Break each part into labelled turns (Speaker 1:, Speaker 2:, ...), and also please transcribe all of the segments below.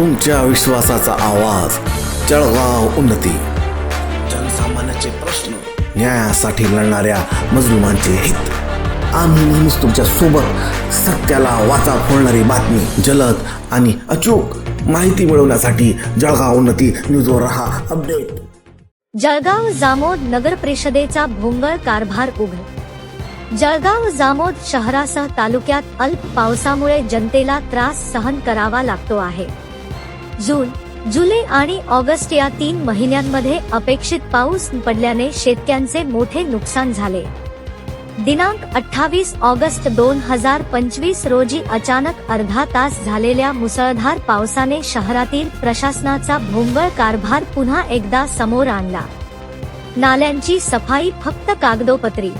Speaker 1: तुमच्या विश्वासाचा आवाज. जळगाव उन्नती. जनसामान्याचे प्रश्न न्यायासाठी लढणाऱ्या मजलुमांचे हित. आम्ही नेहमीच तुमच्यासोबत सत्याला वाचा फोडणारी बातमी जलद आणि अचूक माहिती मिळवण्यासाठी जळगाव उन्नती न्यूजवर रहा अपडेट.
Speaker 2: जळगाव जामोद नगर परिषदेचा भोंगळ कारभार उघड. जळगाव जामोद शहरासह तालुक्यात अल्प पावसामुळे जनतेला त्रास सहन करावा लागतो आहे. जून जुलै आणि ऑगस्ट या तीन महिन्यांमध्ये अपेक्षित पाऊस पडल्याने शेतकऱ्यांचे मोठे नुकसान झाले. दिनांक अठ्ठावीस ऑगस्ट दोन हजार पंचवीस रोजी अचानक अर्धा तास झालेल्या मुसळधार पावसाने शहरातील प्रशासनाचा भोंगळ कारभार पुन्हा एकदा समोर आणला. नाल्यांची सफाई फक्त कागदोपत्री.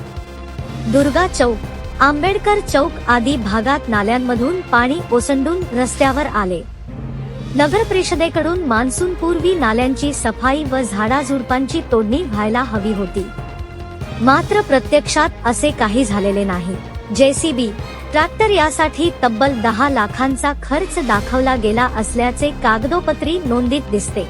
Speaker 2: दुर्गा चौक आंबेडकर चौक आदी भागात नाल्यांमधून पाणी ओसंडून रस्त्यावर आले. नगर परिषदेकडून मान्सून पूर्वी नाल्यांची सफाई व झाडाझुडपांची तोडणी व्हायला हवी होती. मात्र प्रत्यक्षात असे काही झालेले नाही. जेसीबी ट्रॅक्टर यासाठी तब्बल दहा लाखांचा खर्च दाखवला गेला असल्याचे कागदोपत्री नोंदीत दिसते.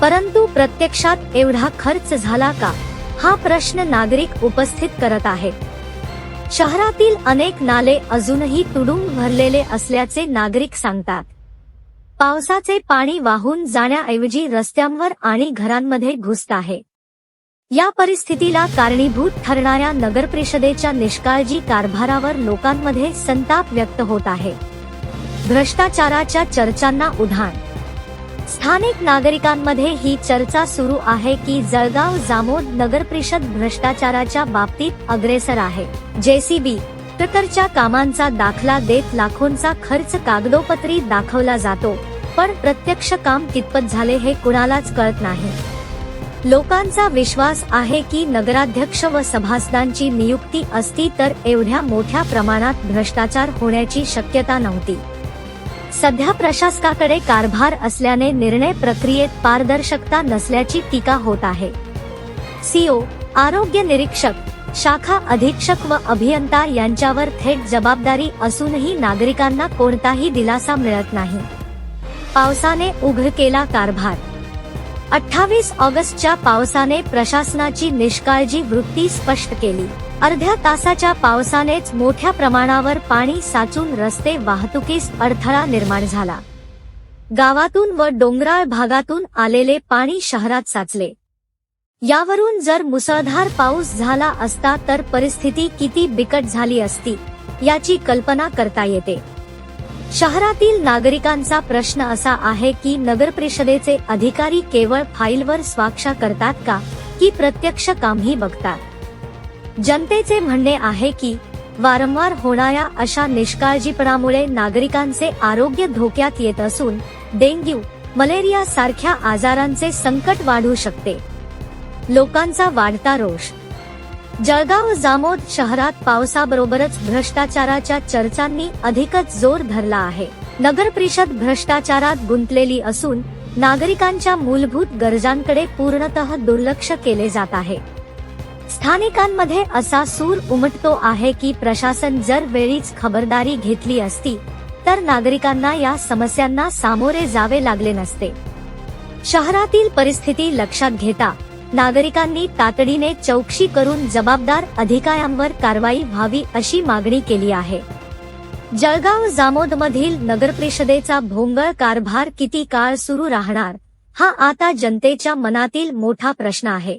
Speaker 2: परंतु प्रत्यक्षात एवढा खर्च झाला का? हा प्रश्न नागरिक उपस्थित करत आहेत. शहरातील अनेक नाले अजूनही तुडूंब भरलेले असल्याचे नागरिक सांगतात. पावसाचे पाणी वाहून जाण्याऐवजी रस्त्यांवर आणि घरांमध्ये घुसत आहे. या परिस्थितीला कारणीभूत ठरणाऱ्या नगर परिषदेच्या निष्काळजी कारभारावर लोकांमध्ये संताप व्यक्त होत आहे. भ्रष्टाचाराच्या चर्चांना उधाण. स्थानिक नागरिकांमध्ये ही चर्चा सुरू आहे की जळगाव जामोद नगर परिषद भ्रष्टाचाराच्या बाबतीत अग्रेसर आहे. जेसीबी ट्रकरच्या कामांचा दाखला देत लाखोंचा खर्च कागदोपत्री दाखवला जातो. पण प्रत्यक्ष काम कितपत झाले हे कुणालाच कळत नाही. लोकांचा विश्वास आहे की नगराध्यक्ष व सभासदांची नियुक्ती असती तर एवढ्या मोठ्या प्रमाणात भ्रष्टाचार होण्याची शक्यता नव्हती. सध्या प्रशासकाकडे कारभार असल्याने निर्णय प्रक्रियेत पारदर्शकता नसल्याची टीका होत आहे. सीओ आरोग्य निरीक्षक शाखा अधीक्षक व अभियंता यांच्यावर थेट जबाबदारी असूनही नागरिकांना कोणताही दिलासा मिळत नाही. पावसाने उघड केला कारभार. अठ्ठावीस ऑगस्टच्या पावसाने प्रशासनाची निष्काळजी वृत्ती स्पष्ट केली. अर्ध्या तासाच्या पावसानेच मोठ्या प्रमाणावर पाणी साचून रस्ते वाहतुकीस अडथळा निर्माण झाला. गावातून व डोंगराळ भागातून आलेले पाणी शहरात साचले. यावरून जर मुसळधार पाऊस झाला असता तर परिस्थिती किती बिकट झाली असती याची कल्पना करता येते. शहरातील नागरिकांचा प्रश्न असा आहे की नगर परिषदेचे अधिकारी केवळ फाईलवर स्वाक्षा करतात का की प्रत्यक्ष कामही बघतात? जनतेचे म्हणणे आहे की वारंवार होणाऱ्या अशा निष्काळजीपणामुळे नागरिकांचे आरोग्य धोक्यात येत असून डेंग्यू मलेरिया सारख्या आजारांचे संकट वाढू शकते. लोकांचा वाढता रोष. जळगाव जामोद शहरात पावसाबरोबरच भ्रष्टाचाराच्या चर्चांनी अधिकच जोर धरला आहे. नगर परिषद भ्रष्टाचारात गुंतलेली असून नागरिकांच्या मूलभूत गरजांकडे पूर्णतः दुर्लक्ष केले जात आहे. स्थानिकांमध्ये असा सूर उमटतो आहे की प्रशासन जर वेळीच खबरदारी घेतली असती तर नागरिकांना या समस्यांना सामोरे जावे लागले नसते. शहरातील परिस्थिती लक्षात घेता नागरिकांनी तातडीने चौकशी करून जबाबदार अधिकाऱ्यांवर कारवाई व्हावी अशी मागणी केली आहे. जळगाव जामोद मधील नगरपरिषदेचा भोंगळ कारभार किती काळ सुरू राहणार हा आता जनतेच्या मनातील मोठा प्रश्न आहे.